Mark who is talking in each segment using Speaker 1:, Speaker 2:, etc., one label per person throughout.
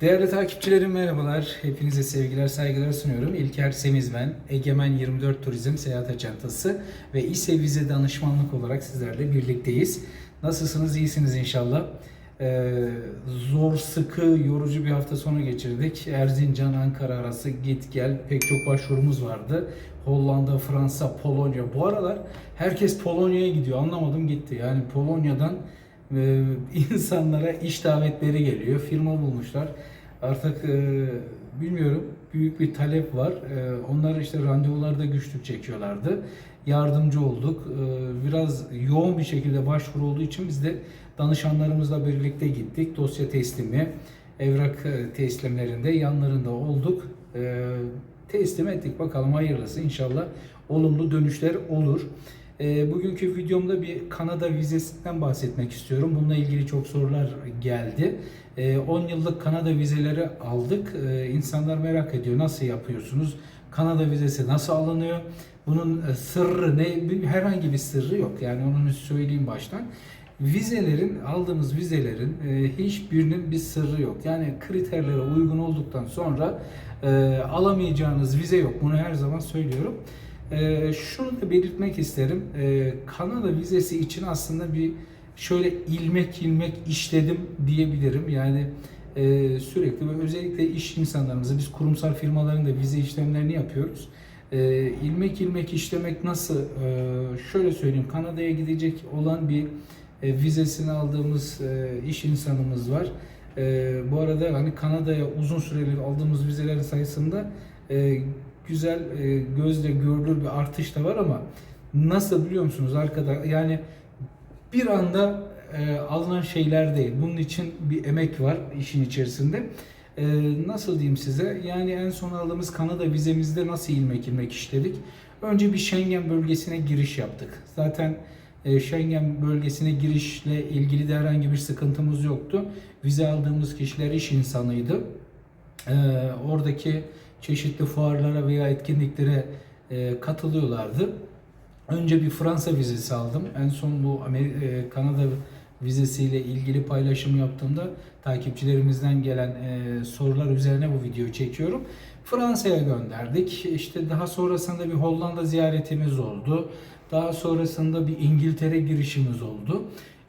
Speaker 1: Değerli takipçilerim merhabalar. Hepinize sevgiler, saygılar sunuyorum. İlker Semiz ben. Egemen 24 Turizm Seyahat Acentası ve İSE Vize Danışmanlık olarak sizlerle birlikteyiz. Nasılsınız? İyisiniz inşallah. Ee, zor, sıkı, yorucu bir hafta sonu geçirdik. Erzincan, Ankara arası git gel pek çok başvurumuz vardı. Hollanda, Fransa, Polonya. Bu aralar herkes Polonya'ya gidiyor. Anlamadım gitti. Yani Polonya'dan e, insanlara iş davetleri geliyor. Firma bulmuşlar. Artık e, bilmiyorum büyük bir talep var. E, onlar işte randevularda güçlük çekiyorlardı. Yardımcı olduk. E, biraz yoğun bir şekilde başvuru olduğu için biz de danışanlarımızla birlikte gittik. Dosya teslimi, evrak teslimlerinde yanlarında olduk. Teslim ettik. Bakalım hayırlısı inşallah olumlu dönüşler olur. E, bugünkü videomda bir Kanada vizesinden bahsetmek istiyorum. Bununla ilgili çok sorular geldi. E, 10 yıllık Kanada vizeleri aldık. E, insanlar merak ediyor nasıl yapıyorsunuz? Kanada vizesi nasıl alınıyor? Bunun e, sırrı ne? Herhangi bir sırrı yok. Yani onu söyleyeyim baştan. Vizelerin, aldığımız vizelerin e, hiçbirinin bir sırrı yok. Yani kriterlere uygun olduktan sonra e, alamayacağınız vize yok. Bunu her zaman söylüyorum. E, şunu da belirtmek isterim. E, Kanada vizesi için aslında bir şöyle ilmek ilmek işledim diyebilirim. Yani e, sürekli ve özellikle iş insanlarımızı biz kurumsal firmaların da vize işlemlerini yapıyoruz. E, ilmek ilmek işlemek nasıl? E, şöyle söyleyeyim. Kanada'ya gidecek olan bir e, vizesini aldığımız e, iş insanımız var. E, bu arada hani Kanada'ya uzun süreli aldığımız vizelerin sayısında e, güzel e, gözle görülür bir artış da var ama nasıl biliyor musunuz arkada yani bir anda e, alınan şeyler değil. Bunun için bir emek var işin içerisinde. E, nasıl diyeyim size? Yani en son aldığımız Kanada vizemizde nasıl ilmek ilmek işledik? Önce bir Schengen bölgesine giriş yaptık. Zaten e, Schengen bölgesine girişle ilgili de herhangi bir sıkıntımız yoktu. Vize aldığımız kişiler iş insanıydı. E, oradaki çeşitli fuarlara veya etkinliklere e, katılıyorlardı. Önce bir Fransa vizesi aldım. En son bu Amer- e, Kanada vizesiyle ilgili paylaşım yaptığımda takipçilerimizden gelen e, sorular üzerine bu videoyu çekiyorum. Fransa'ya gönderdik. İşte daha sonrasında bir Hollanda ziyaretimiz oldu. Daha sonrasında bir İngiltere girişimiz oldu.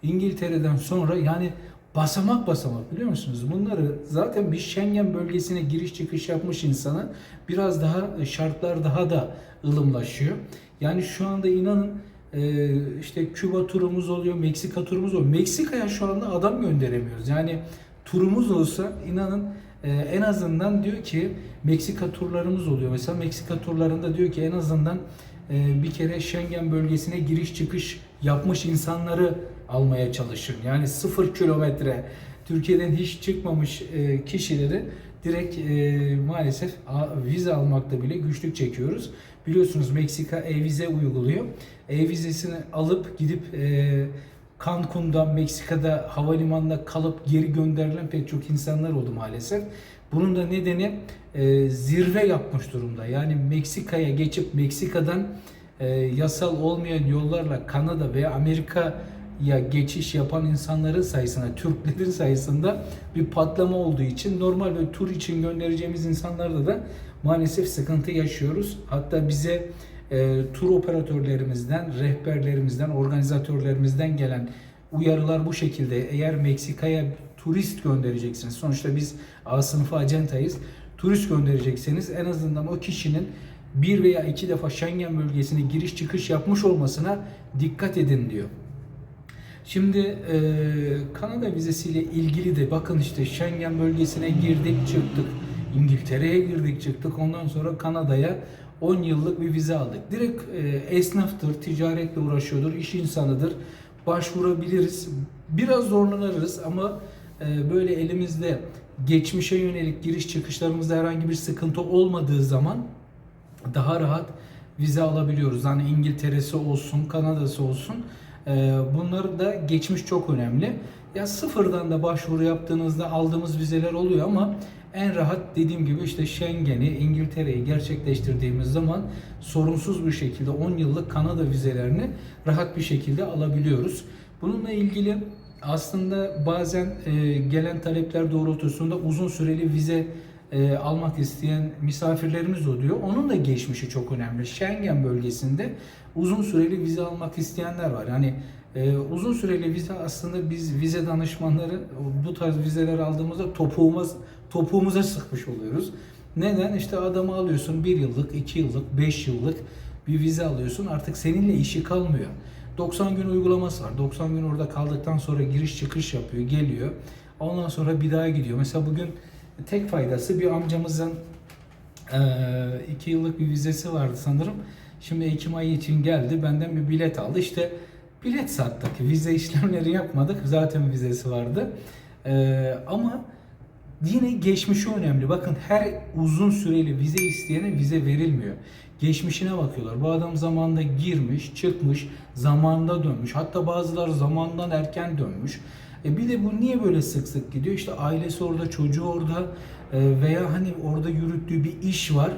Speaker 1: İngiltere'den sonra yani basamak basamak biliyor musunuz? Bunları zaten bir Schengen bölgesine giriş çıkış yapmış insana biraz daha şartlar daha da ılımlaşıyor. Yani şu anda inanın e, işte Küba turumuz oluyor, Meksika turumuz oluyor. Meksika'ya şu anda adam gönderemiyoruz. Yani turumuz olsa inanın e, en azından diyor ki Meksika turlarımız oluyor. Mesela Meksika turlarında diyor ki en azından e, bir kere Schengen bölgesine giriş çıkış yapmış insanları almaya çalışın. Yani sıfır kilometre Türkiye'den hiç çıkmamış e, kişileri direkt e, maalesef vize almakta bile güçlük çekiyoruz. Biliyorsunuz Meksika e-vize uyguluyor. E-vizesini alıp gidip e, Cancun'da, Meksika'da havalimanında kalıp geri gönderilen pek çok insanlar oldu maalesef. Bunun da nedeni zirve yapmış durumda. Yani Meksika'ya geçip Meksika'dan yasal olmayan yollarla Kanada veya Amerika'ya geçiş yapan insanların sayısına, Türklerin sayısında bir patlama olduğu için normal ve tur için göndereceğimiz insanlarda da maalesef sıkıntı yaşıyoruz. Hatta bize e, tur operatörlerimizden, rehberlerimizden, organizatörlerimizden gelen uyarılar bu şekilde. Eğer Meksika'ya turist göndereceksiniz, sonuçta biz A sınıfı acentayız. Turist gönderecekseniz en azından o kişinin bir veya iki defa Schengen bölgesine giriş çıkış yapmış olmasına dikkat edin diyor. Şimdi e, Kanada vizesiyle ilgili de bakın işte Schengen bölgesine girdik çıktık. İngiltere'ye girdik çıktık. Ondan sonra Kanada'ya 10 yıllık bir vize aldık. Direkt e, esnaftır, ticaretle uğraşıyordur, iş insanıdır. Başvurabiliriz. Biraz zorlanırız ama e, böyle elimizde geçmişe yönelik giriş çıkışlarımızda herhangi bir sıkıntı olmadığı zaman daha rahat vize alabiliyoruz. Hani İngiltere'si olsun, Kanada'sı olsun. Ee, Bunları da geçmiş çok önemli. Ya sıfırdan da başvuru yaptığınızda aldığımız vizeler oluyor ama en rahat dediğim gibi işte Schengen'i, İngiltere'yi gerçekleştirdiğimiz zaman sorunsuz bir şekilde 10 yıllık Kanada vizelerini rahat bir şekilde alabiliyoruz. Bununla ilgili aslında bazen e, gelen talepler doğrultusunda uzun süreli vize e, almak isteyen misafirlerimiz oluyor. Onun da geçmişi çok önemli. Schengen bölgesinde uzun süreli vize almak isteyenler var. Yani e, uzun süreli vize aslında biz vize danışmanları bu tarz vizeler aldığımızda topuğumuz topuğumuza sıkmış oluyoruz. Neden? İşte adamı alıyorsun bir yıllık, iki yıllık, beş yıllık bir vize alıyorsun. Artık seninle işi kalmıyor. 90 gün uygulaması var. 90 gün orada kaldıktan sonra giriş çıkış yapıyor, geliyor. Ondan sonra bir daha gidiyor. Mesela bugün tek faydası bir amcamızın eee, iki yıllık bir vizesi vardı sanırım. Şimdi Ekim ayı için geldi. Benden bir bilet aldı. İşte bilet sattık. Vize işlemleri yapmadık. Zaten vizesi vardı. Eee, ama yine geçmişi önemli. Bakın her uzun süreli vize isteyene vize verilmiyor. Geçmişine bakıyorlar. Bu adam zamanında girmiş, çıkmış, zamanında dönmüş. Hatta bazıları zamandan erken dönmüş. E bir de bu niye böyle sık sık gidiyor? İşte ailesi orada, çocuğu orada e, veya hani orada yürüttüğü bir iş var.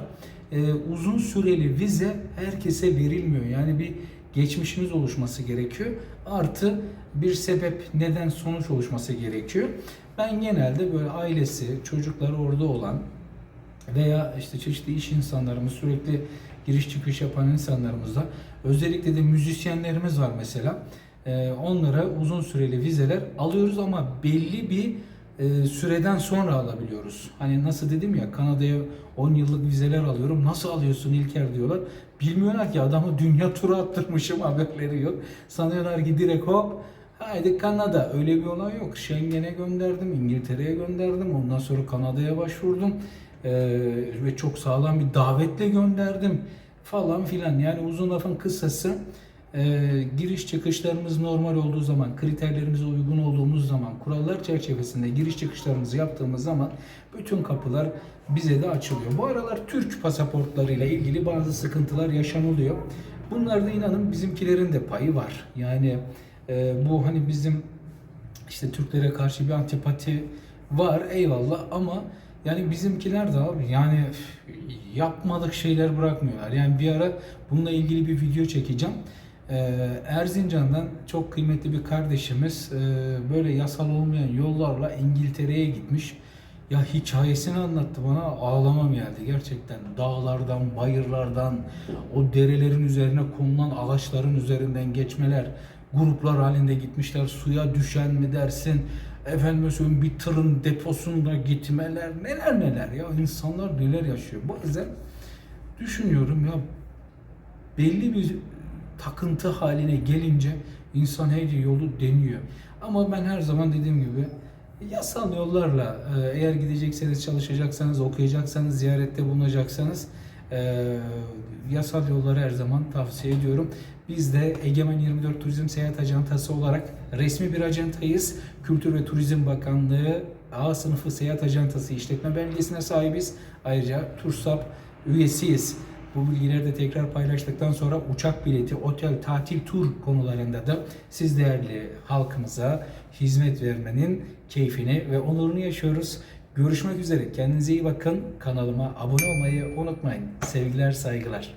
Speaker 1: E, uzun süreli vize herkese verilmiyor. Yani bir geçmişiniz oluşması gerekiyor. Artı bir sebep, neden, sonuç oluşması gerekiyor. Ben genelde böyle ailesi, çocukları orada olan veya işte çeşitli iş insanlarımız sürekli giriş çıkış yapan insanlarımızla özellikle de müzisyenlerimiz var mesela. Ee, onlara uzun süreli vizeler alıyoruz ama belli bir e, süreden sonra alabiliyoruz. Hani nasıl dedim ya Kanada'ya 10 yıllık vizeler alıyorum. Nasıl alıyorsun İlker diyorlar. Bilmiyorlar ki adamı dünya turu attırmışım haberleri yok. Sanıyorlar ki direkt hop Haydi Kanada. Öyle bir olay yok. Schengen'e gönderdim, İngiltere'ye gönderdim. Ondan sonra Kanada'ya başvurdum. Ee, ve çok sağlam bir davetle gönderdim falan filan. Yani uzun lafın kısası e, giriş çıkışlarımız normal olduğu zaman, kriterlerimize uygun olduğumuz zaman, kurallar çerçevesinde giriş çıkışlarımızı yaptığımız zaman bütün kapılar bize de açılıyor. Bu aralar Türk pasaportlarıyla ilgili bazı sıkıntılar yaşanılıyor. Bunlarda inanın bizimkilerin de payı var. Yani e, bu hani bizim işte Türklere karşı bir antipati var eyvallah ama yani bizimkiler de abi yani yapmadık şeyler bırakmıyorlar. Yani bir ara bununla ilgili bir video çekeceğim. Ee, Erzincan'dan çok kıymetli bir kardeşimiz e, böyle yasal olmayan yollarla İngiltere'ye gitmiş. Ya hikayesini anlattı bana ağlamam geldi gerçekten. Dağlardan, bayırlardan, o derelerin üzerine konulan ağaçların üzerinden geçmeler, gruplar halinde gitmişler. Suya düşen mi dersin? Efendim söyleyeyim bir tırın deposunda gitmeler neler neler ya insanlar neler yaşıyor. Bazen düşünüyorum ya belli bir takıntı haline gelince insan her yolu deniyor. Ama ben her zaman dediğim gibi yasal yollarla e, eğer gidecekseniz, çalışacaksanız, okuyacaksanız, ziyarette bulunacaksanız e, yasal yolları her zaman tavsiye ediyorum. Biz de Egemen 24 Turizm Seyahat Acentası olarak resmi bir acentayız. Kültür ve Turizm Bakanlığı A sınıfı seyahat acentası işletme belgesine sahibiz. Ayrıca TURSAP üyesiyiz. Bu bilgileri de tekrar paylaştıktan sonra uçak bileti, otel, tatil, tur konularında da siz değerli halkımıza hizmet vermenin keyfini ve onurunu yaşıyoruz. Görüşmek üzere. Kendinize iyi bakın. Kanalıma abone olmayı unutmayın. Sevgiler, saygılar.